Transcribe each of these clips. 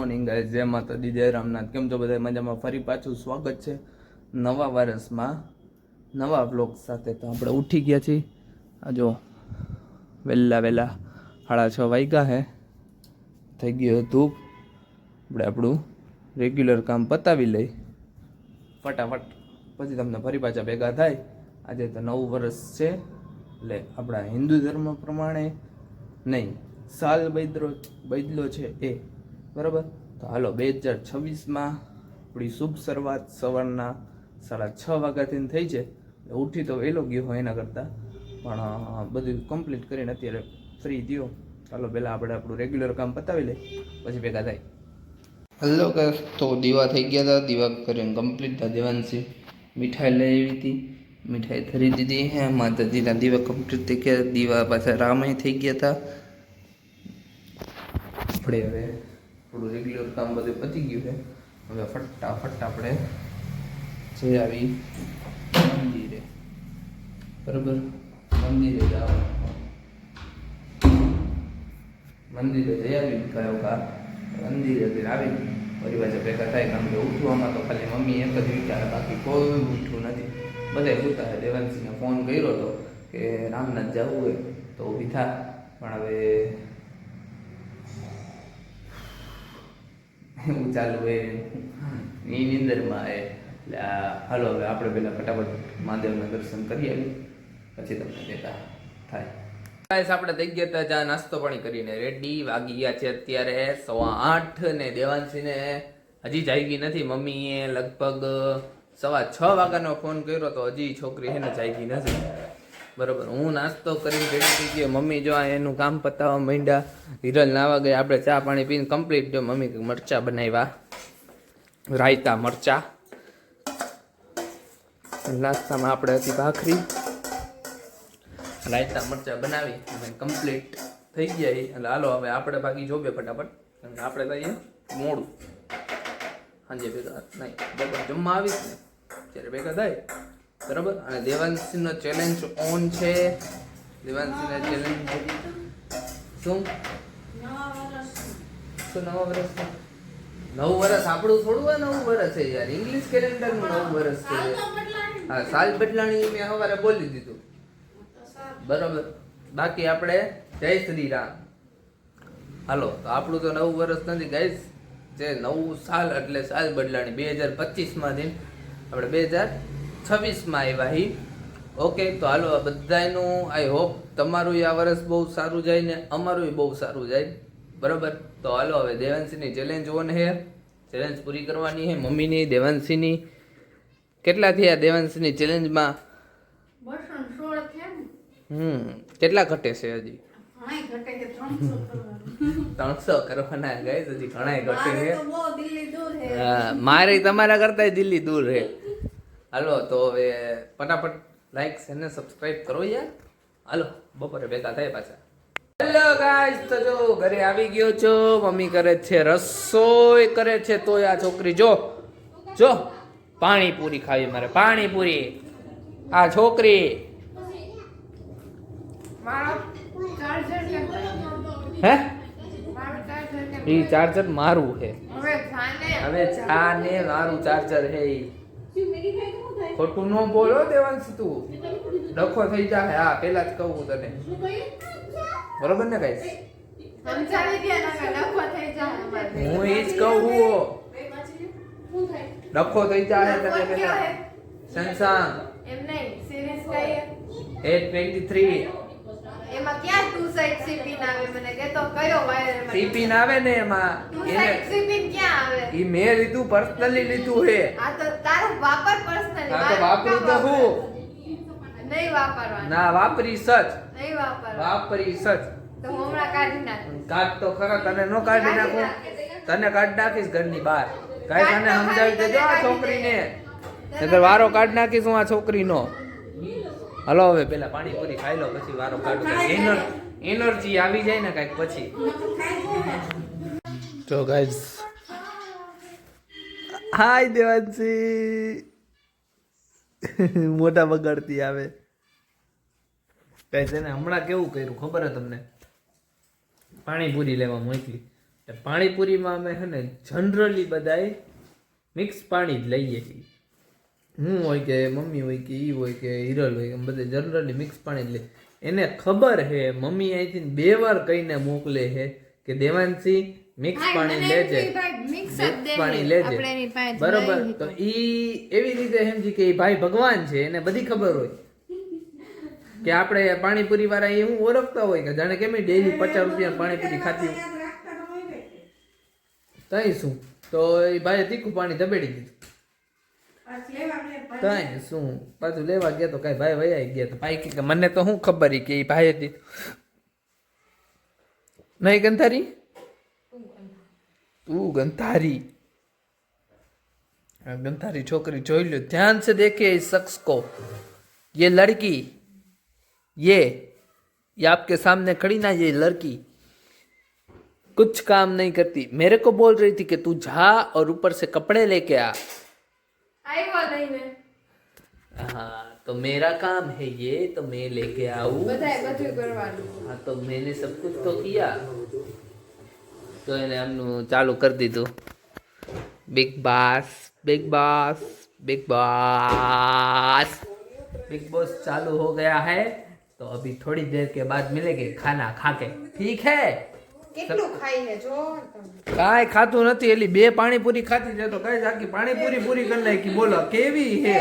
Morning guys જય માતાજી, જય રામનાથ. કેમ છો બધા? મજામાં? ફરી પાછું સ્વાગત છે નવા વર્ષમાં નવા બ્લોગ સાથે. તો આપણે ઉઠી ગયા છીએ. જો વહેલા વહેલા સાડા છ વાગ્યા હે. થઈ ગયું ધૂપ આપણે આપણું રેગ્યુલર કામ પતાવી લઈ. ફટાફટ. પછી તમને ફરી પાછા ભેગા થાય. આજે તો નવું વર્ષ છે. એટલે આપણા હિન્દુ ધર્મ પ્રમાણે નહીં. સાલ બૈદરો બદલો છે એ. બરાબર? તો હાલો, બે હજાર છવ્વીસમાં આપણી શુભ શરૂઆત સવારના સાડા છ વાગ્યાથી થઈ છે. ઉઠી તો વહેલો ગયો હોય એના કરતાં, પણ બધું કમ્પ્લીટ કરીને અત્યારે ફ્રી થયો. ચાલો, પહેલાં આપણે આપણું રેગ્યુલર કામ પતાવી લઈએ, પછી ભેગા થાય. હલો કસ તો દીવા થઈ ગયા હતા દીવા કરીને કમ્પ્લીટ હતા દેવાંશી મીઠાઈ લઈ આવી હતી. મીઠાઈ ખરી દીધી. હે, માતાજીના દીવા કમ્પ્લીટ થઈ ગયા. દીવા પાછા રામય થઈ ગયા હતા આપણે હવે થોડું રેગ્યુલર કામ બધું પતી ગયું છે. હવે ફટાફટ આપણે જઈ આવી મંદિરે. બરાબર? મંદિરે જાઓ મંદિરે જઈ આવી કયો કા મંદિરે આવી પાછા ભેગા થાય કારણ કે ઉઠવામાં તો ખાલી મમ્મી એક જ વિચારે, બાકી કોઈ ઉઠવું નથી. બધા ઉઠતા દેવાનસિંહને ફોન કર્યો હતો કે રામનાથ જવું હોય તો ઊભી થા. પણ હવે એવું ચાલુ એ એ નિંદરમાં એ, એટલે આ, હાલો હવે આપણે પહેલાં ફટાફટ મહાદેવના દર્શન કરી આવી પછી તમને દેતા થાય. ગાઈસ આપણે થઈ ગયા હતા ચા નાસ્તો પાણી કરીને. રેડી વાગી ગયા છે અત્યારે સવા આઠ ને દેવાંશીને હજી જાગી નથી. મમ્મીએ લગભગ સવા છ વાગ્યાનો ફોન કર્યો તો હજી છોકરી છે ને જાગી નથી. બરોબર. હું નાસ્તો કરીને રેડી થઈ ગયો. મમ્મી જો આ એનું કામ પતાવવા માંડ્યા. હિરલ નાવા ગયા આપણે ચા પાણી પીને કમ્પ્લીટ જો મમ્મી મરચા બનાવ્યા. રાયતા મરચા. નાસ્તામાં આપણે હતી ભાખરી. રાયતા મરચા બનાવી અને કમ્પ્લીટ થઈ ગયા એટલે હાલો, હવે આપણે બાકી જોબે ફટાફટ. અને આપણે થઈએ મોડું. સાંજે ભેગા નહીં, બપોર જમવા આવીશ ને. ત્યારે ભેગા થાય બરાબર? અને દેવાંશીનો ચેલેન્જ ઓન છે. દેવાંશીના ચેલેન્જ શું? શું નવા વર્ષ નવું વર્ષ? આપણું થોડું હોય નવું વર્ષ છે યાર. ઇંગ્લિશ કેલેન્ડરનું નવું વર્ષ છે હા, સાલ બદલાણી મેં સવારે બોલી દીધું. બરાબર? બાકી આપણે જય શ્રી રામ હાલો, તો આપણું તો નવું વર્ષ નથી ગાઈસ જે નવું સાલ એટલે સાલ બદલાણી. બે હજાર પચીસમાંથી આપણે બે હજાર છવ્વીસમાં આવ્યા હી. ઓકે તો હાલો આ બધાયનું આઈ હોપ તમારું આ વર્ષ બહુ સારું જાય ને અમારું બહુ સારું જાય. બરાબર? તો હાલો હવે દેવાંશીની ચેલેન્જ ઓન હે. ચેલેન્જ પૂરી કરવાની હે મમ્મીની દેવાંશીની. કેટલા થયા દેવાંશીની ચેલેન્જમાં હમ કેટલા ઘટે છે હજી? ત્રણસો કરવાના. ગાઈસ હજી ઘણાય ઘટે છે. મારે તમારા કરતા દિલ્હી દૂર છે હાલો તો હવે ફટાફટ લાઈક અને સબસ્ક્રાઇબ કરો યાર. હાલો બપોરે ભેગા થાય પાછા. હેલો ગાઈસ તો જો ઘરે આવી ગયો છો. મમ્મી કરે છે રસોઈ કરે છે તોય આ છોકરી જો જો પાણીપુરી ખાવી મારે પાણીપુરી. આ છોકરી? હે? એ ચાર્જર મારું છે. હવે જાને. મારું ચાર્જર હે ઈ. ખોટું ન બોલો દેવાંશ તું. ડખો થઈ જાય હા પેલા જ કહું તને. બરોબર ને અમારે. હું એ જ કહું ડખો થઈ જાય તને પેલા. કયો એમ નહીં સિરીઝ કઈ હે? એ ટ્વેન્ટી થ્રી એમાં ટુ સીપીન આવે મને કે તો કયો વાયર એમાં સીપીન આવે ને એમાં? સીપીન ક્યાં આવે? ઈ મેં લીધું પર્સનલી લીધું હે. આ તો તારો વાપર પર્સનલી હા તો વાપરું તો હું. નહીં વાપરવાનું. ના વાપરી સચ નહીં વાપરવાનું. વાપરી સચ તો હમણાં કાઢી નાખું. કાઢ તો ખરા તને નો કાઢી નાખું. તને કાઢી નાખીશ ઘરની બહાર. કાઈ તને સમજાવી દેજો આ છોકરીને. નહીતર વારો કાઢી નાખીશ હું આ છોકરીનો. હલો હવે પેલા પાણીપુરી ખાઈ લો પછી વારો કાઢું. એનર એનર્જી આવી જાય ને કાંઈક પછી. તો ગાઈઝ, હાય દેવાંશી. મોટા બગાડતી આવે. કઈ છે હમણાં કેવું કર્યું ખબર હે તમને? પાણીપુરી લેવા મોકલી. પાણીપુરીમાં અમે છે ને જનરલી બધાએ મિક્સ પાણી જ લઈએ છીએ. હું હોય કે મમ્મી હોય કે એ હોય કે હિરલ હોય એમ બધે જનરલી મિક્સ પાણી જ લે એને ખબર હે મમ્મી અહીંથી બે વાર કહીને મોકલે હે કે દેવાંશી મિક્સ પાણી લેજે. મિક્સ પાણી લેજે. બરોબર? તો ઈ એવી રીતે સમજી કે ભાઈ ભગવાન છે એને બધી ખબર હોય. કે આપણે પાણીપુરી વાળા એ હું ઓળખતા હોય કે જાણે કેમ ડેલી પચાસ રૂપિયા પાણીપુરી ખાતી હોય. તઈ શું? તો એ ભાઈ તીખું પાણી દબેડી દીધું. તઈ શું પાછું લેવા ગયા તો કઈ ભાઈ વયા ગયા તો ભાઈ કે મને તો શું ખબર ઈ કે એ ભાઈએ દીધું નહીં ગંધારી તું ગંધારી हाँ, गंधारी छोकरी જોઈ लो ध्यान से देखिए इस शख्स को ये लड़की ये ये आपके सामने खड़ी ना ये लड़की कुछ काम नहीं करती मेरे को बोल रही थी कि तू जा और ऊपर से कपड़े लेके आ આવ્યો નહીં મેં हाँ तो मेरा काम है ये तो मैं लेके आऊं બધાય બધું કરવાનું हाँ तो मैंने सब कुछ तो किया તો એને એમનું ચાલુ કરી દીધું Bigg Boss Bigg Boss Bigg Boss Bigg Boss चालू हो गया है तो अभी थोड़ी देर के बाद मिलेंगे खाना खा के ठीक કાંઈ ખાતું નથી એલી બે પાણીપુરી ખાતી છે તો કઈ આખી પાણીપુરી પૂરી કરી નાખી બોલો કેવી હે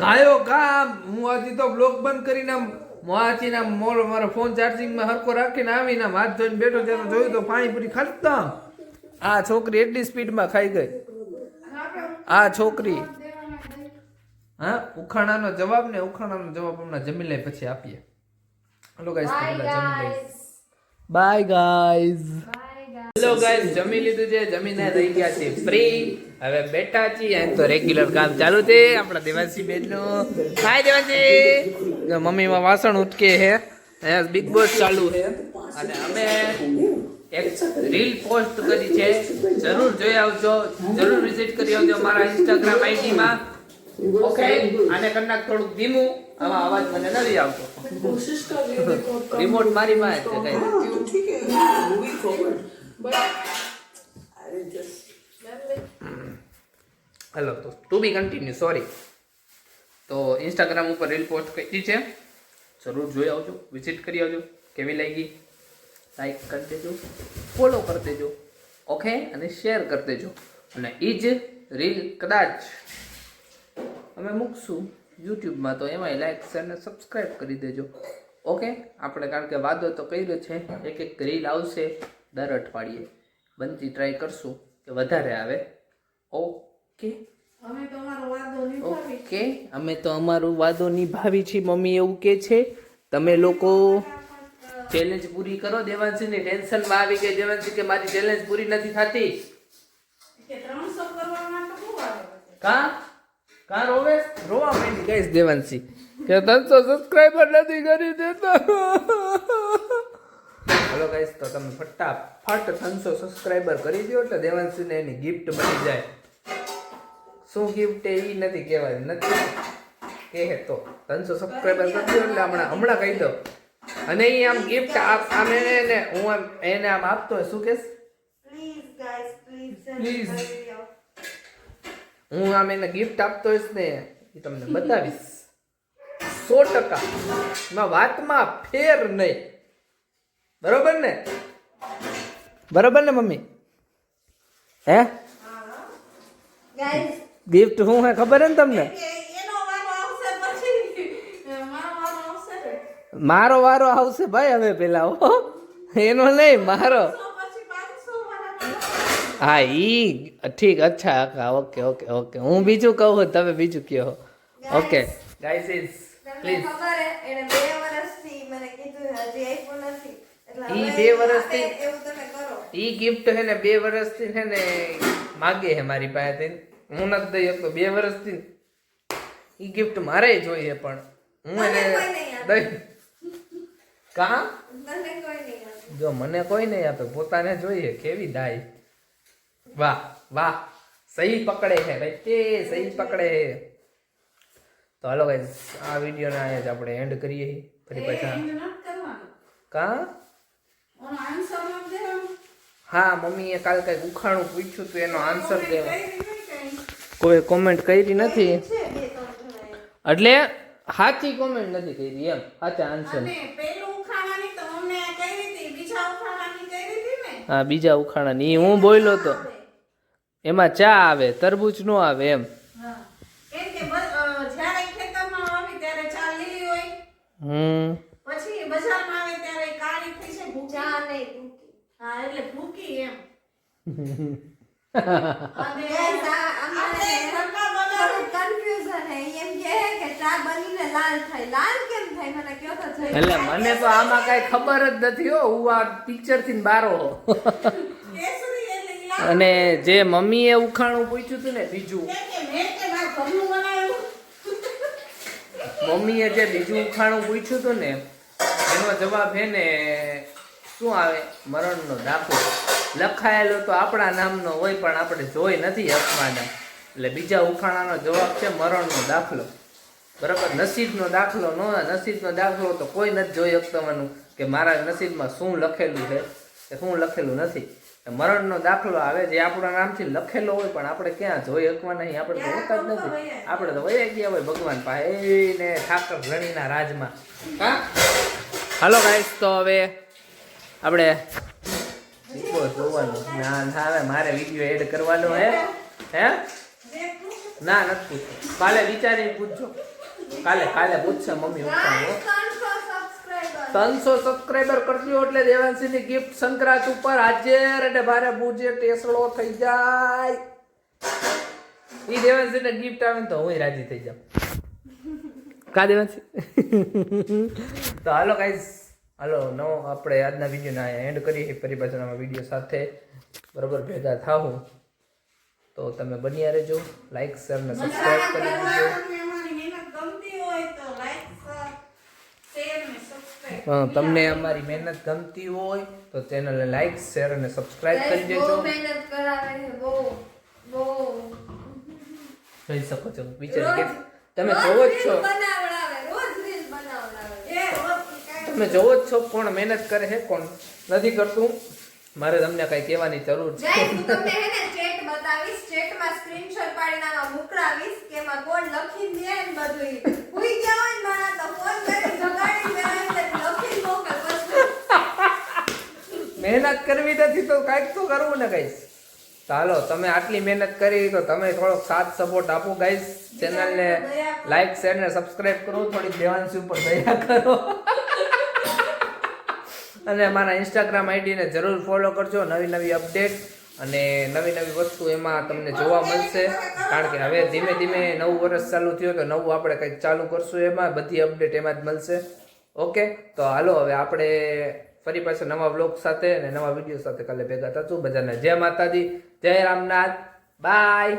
કાયો કામ હું આથી તો બ્લોક બંધ કરીને આમ મોહાચીને આમ મોર મારો ફોન ચાર્જિંગમાં હરકો રાખીને આવીને આમ હાથ ધોઈને બેઠો ત્યારે જોયું તો પાણીપુરી ખાતા આ છોકરી એટલી સ્પીડમાં ખાઈ ગઈ. આ છોકરી. હા ઉખાણાનો જવાબ ને ઉખાણાનો જવાબ હમણાં જમી લે પછી આપીએ. હલો ગાઈસ જમી guys bye guys hello guys જમી લીધું છે. જમીને રહી ગયા છે ફ્રી હવે બેઠા છીએ. એમ તો રેગ્યુલર કામ ચાલુ છે. આપણા દેવાંશી બેનનું. હાય દેવાંશી. જો મમ્મીમાં વાસણ ઉટકે છે. બિગ બોસ ચાલુ છે. અને અમે એક રીલ પોસ્ટ કરી છે. જરૂર જોઈ આવજો. જરૂર વિઝિટ કરી આવજો મારા ઇન્સ્ટાગ્રામ આઈડીમાં ઓકે આને કલાક થોડુંક ધીમું. આમાં અવાજ મને નથી આવતો. રિમોટ મારી માં છે કઈ. હેલો તો ટુ બી કન્ટિન્યુ સોરી તો ઇન્સ્ટાગ્રામ ઉપર રીલ પોસ્ટ કરી છે. જરૂર જોઈ આવજો વિઝિટ કરી આવજો. કેવી લાગી? લાઈક કરી દેજો ફોલો કરી દેજો. ઓકે અને શેર કરી દેજો. અને એ જ રીલ કદાચ અમે મૂકશું. યુટ્યુબમાં તો એમાંય લાઈક શેર ને સબસ્ક્રાઈબ કરી દેજો. ઓકે આપણે કારણ કે વાદો તો કર્યો છે. એક એક રીલ આવશે દર અઠવાડિયે. બનતી ટ્રાય કરશું કે વધારે આવે. ઓકે અમે તો અમારો વાદો નિભાવી ઓકે અમે તો અમારું વાદો નિભાવી છીએ મમ્મી એવું કે છે. તમે લોકો ચેલેન્જ પૂરી કરો. દેવાંશીની ટેન્શનમાં આવી ગઈ. દેવાંશી કે મારી ચેલેન્જ પૂરી નથી થતી. કા? કા રોવે રોવા માંડી. ગઈશ દેવાંશી? કે ત્રણસો સબસ્ક્રાઈબર નથી કરી દેતા. હલો ગાઈસ તો તમે ફટાફટ ત્રણસો સબસ્ક્રાઈબર કરી દો એટલે દેવાંશીને એની ગિફ્ટ મળી જાય. શું ગિફ્ટ એ નથી કહેવાય નથી. કહે તો ત્રણસો સબસ્ક્રાઈબર કરી દો એટલે હમણાં હમણાં કહી દો. અને એ આમ ગિફ્ટ આપ આમ એને હું આમ એને આમ આપતો હોય શું કહેશ? Please guys please Please. હું આમ એને ગિફ્ટ આપતો હોઈશ ને એ તમને બતાવીશ. સો ટકા. વાતમાં ફેર નહીં. બરોબર ને? બરોબર ને મમ્મી? હે? ગિફ્ટ શું હે ખબર હે ને તમને? મારો વારો આવશે ભાઈ હવે પેલા હો. એનો નહીં મારો. હા ઈ ઠીક અચ્છા હા ઓકે ઓકે ઓકે. હું બીજું કહું તમે બીજું કહો. ઓકે. ગાઈસ ઇઝ પ્લીઝ ખબર હે એને બે વર્ષથી મને કીધું હજી આપ્યું નથી. ઈ બે વર્ષથી- એવું તમે કરો. ઈ ગિફ્ટ હે ને બે વર્ષથી છે ને માગે હે મારી પાસેથી. હું નથી દઈ શકતો બે વર્ષથી. ઈ ગિફ્ટ મારે જોઈએ પણ. હું એને. દઈ. કા. જો મને કોઈ નહીં આપે પોતાને જોઈએ કેવી દાય. વાહ વાહ સહી પકડે છે ભાઈ. તે સહી પકડે. છે તો હાલો ભાઈ આ વિડીયોને અહીંયા જ આપણે એન્ડ કરીએ. ફરી પાછા. કા? હા મમ્મીએ કાલ કંઈક ઉખાણું પૂછ્યું હતું એનો આન્સર દેવો કઈ કોમેન્ટ કરી નથી. એટલે સાચી કોમેન્ટ નથી કરી એમ. સાચા આન્સર તો હા બીજા ઉખાણા ની હું બોલ્યો તો. એમાં ચા આવે તરબૂચ નો આવે એમ. હમ. પછી બજારમાં આવે ત્યારે કાળી થઈ છે ભૂકી નહીં હા એટલે ભૂકી એમ. અને Guys, આ અમારે આપણે ઘરમાં બનાવેલું થોડું હે. એમ કહે કે ચા બનીને લાલ થાય. લાલ કેમ થાય? મને કયો તો. એટલે મને તો આમાં કઈ ખબર જ નથી હો. હું આ પિક્ચરથી બારો અને જે મમ્મીએ ઉખાણું પૂછ્યું હતું ને બીજું. મમ્મીએ જે બીજું ઉખાણું પૂછ્યું હતું ને એનો જવાબ હે ને શું આવે? મરણનો દાખલો લખાયેલો તો આપણા નામનો હોય પણ આપણે જોઈ નથી અપમાના એટલે બીજા ઉખાણાનો જવાબ છે મરણનો દાખલો. બરાબર? નસીબનો દાખલો ન નસીબનો દાખલો તો કોઈ નથી જોઈ શકવાનું કે મારા નસીબમાં શું લખેલું છે? કે શું લખેલું નથી? મરણનો દાખલો આવે જે આપણા નામથી લખેલો હોય પણ આપણે ક્યાં જોઈ શકવા નહીં. આપણે તો હોતા જ નથી. આપણે તો વયા ગયા હોય ભગવાન પાસે ને ઠાકર રણીના રાજમાં. હા? હાલો ગાઈસ તો હવે આપણે જોવાનું ના ના હવે મારે વીડિયો એડ કરવાનો હે. હે? ના નથી પૂછતો કાલે વિચારીને પૂછજો. કાલે કાલે પૂછશે મમ્મી પપ્પા Guys, 300 subscriber. ત્રણસો સબસ્ક્રાઈબર કરજો એટલે દેવાંશીની ગિફ્ટ સંક્રાંત ઉપર હાજર એટલે ભારે બુજે ટેસડો થઈ જાય. ઈ દેવાંશીને ગિફ્ટ આવે ને તો હું રાજી થઈ જાઉં. કા દેવાંશી? તો હાલો ગાઈઝ હાલો, નવો આપણે આજના વિડીયોના એન્ડ કરીએ. ફરી વીડિયો સાથે બરોબર ભેગા થાવું તો તમે બન્યા રહેજો. લાઈક શેર ને સબસ્ક્રાઈબ કરી દેજો. તમને અમારી મહેનત ગમતી હોય તો લાઈક શેર ને સબસ્ક્રાઇબ હા, તમને અમારી મહેનત ગમતી હોય તો ચેનલને લાઈક શેર અને સબસ્ક્રાઇબ કરી દેજો. મહેનત કરાવે છે બહુ બહુ. જોઈ શકો છો વિચાર કે તમે જોવો જ છો. તમે જોવો જ છો કોણ મહેનત કરે છે કોણ નથી કરતું. મારે તમને કઈ કહેવાની જરૂર છે. હું તમને હે ને ચેટ બતાવીશ ચેટમાં સ્ક્રીનશોટ પાડીને આમાં મોકલાવીશ કે એમાં કોણ લખી દે ને બધું હુઈ ગયા હોય ને મારા તો ફોન કરી જગાડી દેવાય એટલે લખીને મોકલ પછી મહેનત કરવી નથી તો કાંઈક તો કરવું ને ગાઈસ. ચાલો તમે આટલી મહેનત કરી તો તમે થોડોક સાથ સપોર્ટ આપો ગાઈસ. ચેનલને લાઈક શેર ને સબસ્ક્રાઇબ કરો. થોડી દેવાંશી ઉપર દયા કરો. અને મારા ઇન્સ્ટાગ્રામ આઈડીને જરૂર ફોલો કરજો. નવી નવી અપડેટ અને નવી નવી વસ્તુ એમાં તમને જોવા મળશે. કારણ કે હવે ધીમે ધીમે નવું વર્ષ ચાલુ થયું તો નવું આપણે કંઈક ચાલુ કરશું એમાં. બધી અપડેટ એમાં જ મળશે. ઓકે તો હાલો હવે આપણે ફરી પાછા નવા બ્લોગ સાથે અને નવા વીડિયો સાથે કાલે ભેગા થશું. બધાને જય માતાજી, જય રામનાથ. બાય